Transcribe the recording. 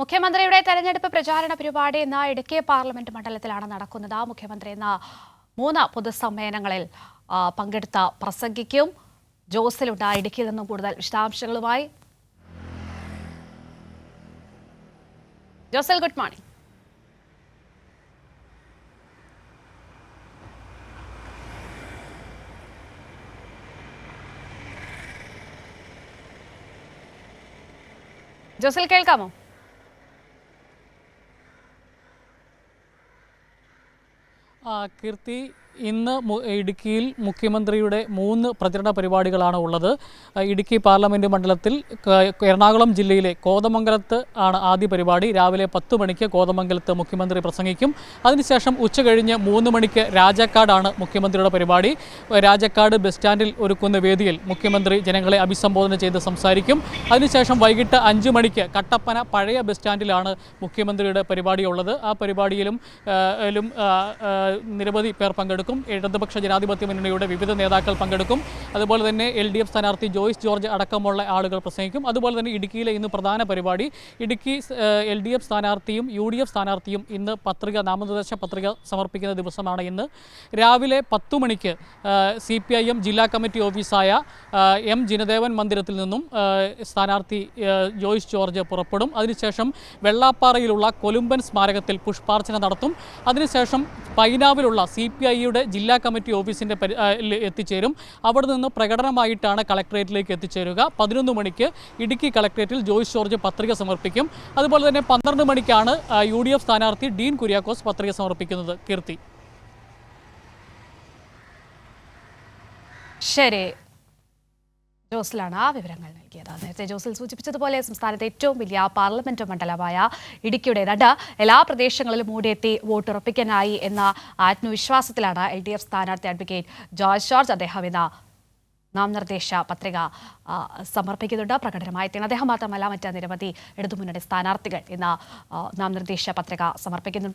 മുഖ്യമന്ത്രിയുടെ തെരഞ്ഞെടുപ്പ് പ്രചാരണ പരിപാടി ഇന്ന് ഇടുക്കി പാർലമെന്റ് മണ്ഡലത്തിലാണ് നടക്കുന്നത്. മുഖ്യമന്ത്രി ഇന്ന് മൂന്ന് പൊതുസമ്മേളനങ്ങളിൽ ആ, പങ്കെടുത്ത പ്രസംഗിക്കും ജോസിലുണ്ട് ഇടുക്കിയിൽ നിന്നും കൂടുതൽ വിശദാംശങ്ങളുമായി. ജോസൽ ഗുഡ് മോർണിംഗ്. ജോസൽ കേൾക്കാമോ? ആ, കീർത്തി ഇന്ന് ഇടുക്കിയിൽ മുഖ്യമന്ത്രിയുടെ മൂന്ന് പ്രചരണ പരിപാടികളാണ് ഉള്ളത്. ഇടുക്കി പാർലമെന്റ് മണ്ഡലത്തിൽ എറണാകുളം ജില്ലയിലെ കോതമംഗലത്ത് ആണ് ആദ്യ പരിപാടി. രാവിലെ പത്ത് മണിക്ക് കോതമംഗലത്ത് മുഖ്യമന്ത്രി പ്രസംഗിക്കും. അതിനുശേഷം ഉച്ച കഴിഞ്ഞ് മൂന്ന് മണിക്ക് രാജാക്കാടാണ് മുഖ്യമന്ത്രിയുടെ പരിപാടി. രാജാക്കാട് ബസ് സ്റ്റാൻഡിൽ ഒരുക്കുന്ന വേദിയിൽ മുഖ്യമന്ത്രി ജനങ്ങളെ അഭിസംബോധന ചെയ്ത് സംസാരിക്കും. അതിനുശേഷം വൈകിട്ട് അഞ്ച് മണിക്ക് കട്ടപ്പന പഴയ ബസ് സ്റ്റാൻഡിലാണ് മുഖ്യമന്ത്രിയുടെ പരിപാടിയുള്ളത്. ആ പരിപാടിയിലും നിരവധി പേർ പങ്കെടുക്കും. ഇടതുപക്ഷ ജനാധിപത്യ മുന്നണിയുടെ വിവിധ നേതാക്കൾ പങ്കെടുക്കും. അതുപോലെ തന്നെ എൽ ഡി എഫ് സ്ഥാനാർത്ഥി ജോയ്സ് ജോർജ് അടക്കമുള്ള ആളുകൾ പ്രസംഗിക്കും. അതുപോലെ തന്നെ ഇടുക്കിയിലെ ഇന്ന് പ്രധാന പരിപാടി ഇടുക്കി എൽ ഡി എഫ് സ്ഥാനാർത്ഥിയും യു ഡി എഫ് സ്ഥാനാർത്ഥിയും ഇന്ന് പത്രിക നാമനിർദ്ദേശ പത്രിക സമർപ്പിക്കുന്ന ദിവസമാണ് ഇന്ന്. രാവിലെ പത്തു മണിക്ക് സി പി ഐ എം ജില്ലാ കമ്മിറ്റി ഓഫീസായ എം ജിനദേവൻ മന്ദിരത്തിൽ നിന്നും സ്ഥാനാർത്ഥി ജോയ്സ് ജോർജ് പുറപ്പെടും. അതിനുശേഷം വെള്ളാപ്പാറയിലുള്ള കൊലുമ്പൻ സ്മാരകത്തിൽ പുഷ്പാർച്ചന നടത്തും. അതിനുശേഷം പൈനാവിലുള്ള സി പി ഐയുടെ ജില്ലാ കമ്മിറ്റി ഓഫീസിന്റെ എത്തിച്ചേരും. അവിടെ നിന്ന് പ്രകടനമായിട്ടാണ് കളക്ട്രേറ്റിലേക്ക് എത്തിച്ചേരുക. പതിനൊന്ന് മണിക്ക് ഇടുക്കി കളക്ട്രേറ്റിൽ ജോയ്സ് ജോർജ് പത്രിക സമർപ്പിക്കും. അതുപോലെ തന്നെ പന്ത്രണ്ട് മണിക്കാണ് യു ഡി എഫ് സ്ഥാനാർത്ഥി ഡീൻ കുര്യാക്കോസ് പത്രിക സമർപ്പിക്കുന്നത്. കീർത്തി. ശരി. ജോസിലാണ് ആ വിവരങ്ങൾ നൽകിയത്. നേരത്തെ ജോസിൽ സൂചിപ്പിച്ചതുപോലെ സംസ്ഥാനത്തെ ഏറ്റവും വലിയ പാർലമെന്റ് മണ്ഡലമായ ഇടുക്കിയുടേതാണ്ട് എല്ലാ പ്രദേശങ്ങളിലും ഓടിയെത്തി വോട്ട് ഉറപ്പിക്കാനായി എന്ന ആത്മവിശ്വാസത്തിലാണ് എൽ ഡി എഫ് സ്ഥാനാർത്ഥി അഡ്വക്കേറ്റ് ജോർജ് ജോർജ് അദ്ദേഹം ഇന്ന് നാമനിർദ്ദേശ പത്രിക സമർപ്പിക്കുന്നുണ്ട്. പ്രകടനമായി അദ്ദേഹം മാത്രമല്ല മറ്റ് നിരവധി ഇടതുമുന്നണി സ്ഥാനാർത്ഥികൾ ഇന്ന് ആ, നാമനിർദ്ദേശ പത്രിക സമർപ്പിക്കുന്നുണ്ട്.